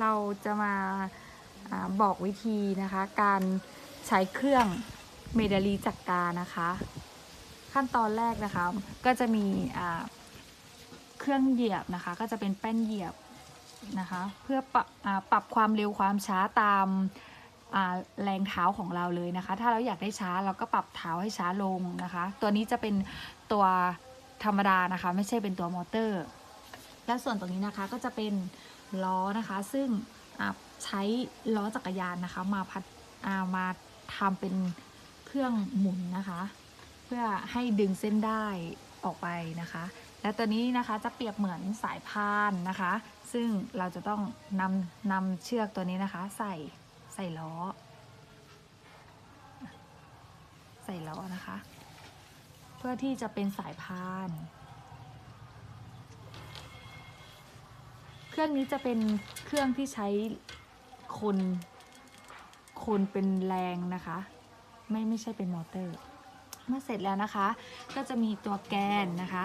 เราจะมาอาบอกวิธีนะคะ การใช้เครื่องเมดาลีจักกานะคะ ขั้นตอนแรกนะคะ ก็จะมีอ่าเครื่องเหยียบนะคะ ก็จะเป็นแป้นเหยียบนะคะ เพื่อปรับปรับความเร็วความช้าตามแรงเท้าของเราเลยนะคะ ถ้าเราอยากได้ช้าเราก็ปรับเท้าให้ช้าลงนะคะ ตัวนี้จะเป็นตัวธรรมดานะคะ ไม่ใช่เป็นตัวมอเตอร์ และส่วนตรงนี้นะคะก็จะเป็น ล้อนะคะ ซึ่งใช้ล้อจักรยานนะคะ มาพัดามาทำเป็นเครื่องหมุนนะคะ เพื่อให้ดึงเส้นได้ออกไปนะคะ และตัวนี้นะคะจะเปรียบเหมือนสายพานนะคะ ซึ่งเราจะต้องนำนำเชือกตัวนี้นะคะ ใส่ใส่ล้อ ใส่ล้อนะคะ เพื่อที่จะเป็นสายพาน เครื่องนี้จะเป็นเครื่องที่ใช้คนคนเป็นแรงนะคะ ไม่ไม่ใช่เป็นมอเตอร์ เมื่อเสร็จแล้วนะคะ ก็จะมีตัวแกนนะคะ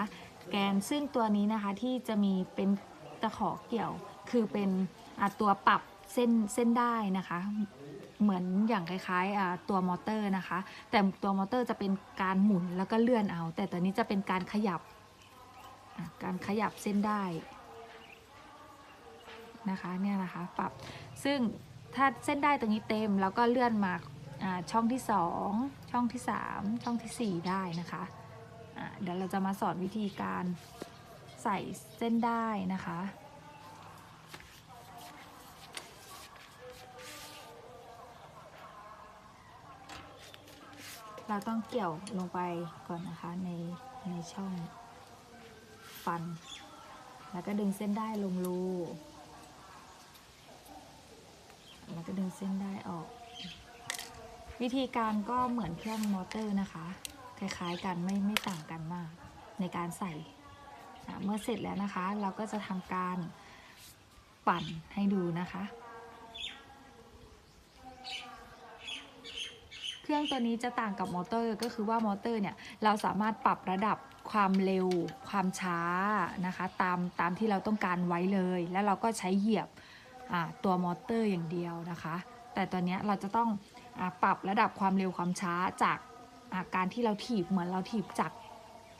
แกนซึ่งตัวนี้นะคะที่จะมีเป็นตะขอเกี่ยว คือเป็นตัวปรับเส้นเส้นได้นะคะ เหมือนอย่างคล้ายๆตัวมอเตอร์นะคะ แต่ตัวมอเตอร์จะเป็นการหมุนแล้วก็เลื่อนเอา แต่ตัวนี้จะเป็นการขยับการขยับเส้นได้ นะคะเนี่ยนะคะปรับซึ่งถ้าเส้นได้ตรงนี้เต็มแล้วก็เลื่อนมาช่องที่ 2 ช่องที่ 3 ช่องทีสี่ 4 ได้นะคะเดี๋ยวเราจะมาสอนวิธีการใส่เส้นได้นะคะเราต้องเกี่ยวลงไปก่อนนะคะในในช่องฟัน แล้วก็ดึงเส้นได้ลงรู แล้วก็ดึงเส้นได้ออก วิธีการก็เหมือนเครื่องมอเตอร์นะคะ คล้ายๆกันไม่ไม่ต่างกันมากในการใส่ เมื่อเสร็จแล้วนะคะ เราก็จะทำการปั่นให้ดูนะคะ เครื่องตัวนี้จะต่างกับมอเตอร์ก็คือว่ามอเตอร์เนี่ยเราสามารถปรับระดับความเร็ว ความช้านะคะ ตามตามที่เราต้องการไว้เลย แล้วเราก็ใช้เหยียบ ตัวมอเตอร์อย่างเดียวนะคะ แต่ตอนเนี้ยเราจะต้องอปรับระดับความเร็วความช้าจากอาการที่เราถีบเหมือนเราถีบจาก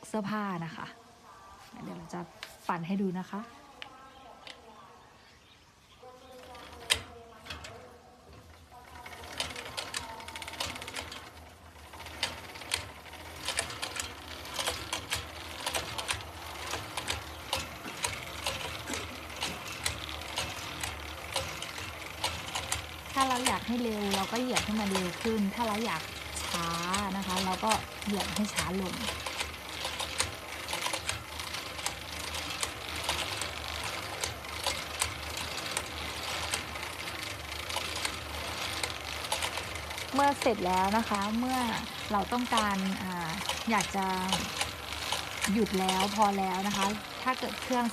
เสื้อผ้านะคะ เดี๋ยวเราจะปั่นให้ดูนะคะ ถ้าเราอยากให้เร็วเราก็เหยียบให้มันเร็วขึ้น ถ้าเราอยากช้านะคะ เราก็เหยียบให้ช้าลงเมื่อเสร็จแล้วนะคะ เมื่อเราต้องการออยากจะหยุดแล้วพอแล้วนะคะ ถ้าเกิดเครื่อง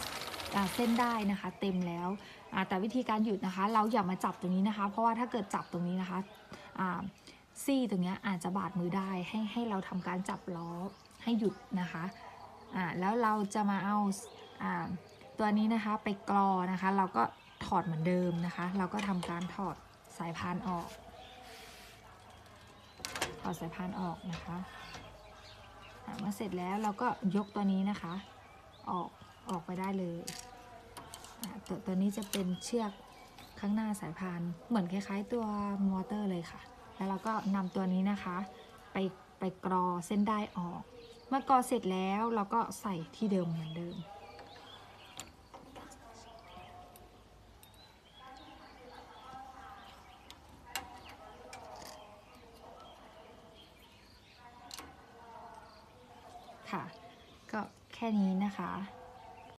เส้นได้นะคะ เต็มแล้วแต่วิธีการหยุดนะคะ เราอย่ามาจับตรงนี้นะคะ เพราะว่าถ้าเกิดจับตรงนี้นะคะซี่ตรงเนี้ยอาจจะบาดมือได้ให้ให้เราทำการจับล้อให้หยุดนะคะแล้วเราจะมาเอาอาตัวนี้นะคะไปกรอนะคะ เราก็ถอดเหมือนเดิมนะคะ เราก็ทำการถอดสายพานออกถอดสายพานออกนะคะเมื่อเสร็จแล้วเราก็ยกตัวนี้นะคะออก ออกไปได้เลยตัวตัวนี้จะเป็นเชือกข้างหน้าสายพานเหมือนคล้ายๆ ตัวมอเตอร์เลยค่ะ แล้วเราก็นำตัวนี้นะคะ ไปไปกรอเส้นได้ออก เมื่อกรอเสร็จแล้วเราก็ใส่ที่เดิมเหมือนเดิมค่ะ ก็แค่นี้นะคะ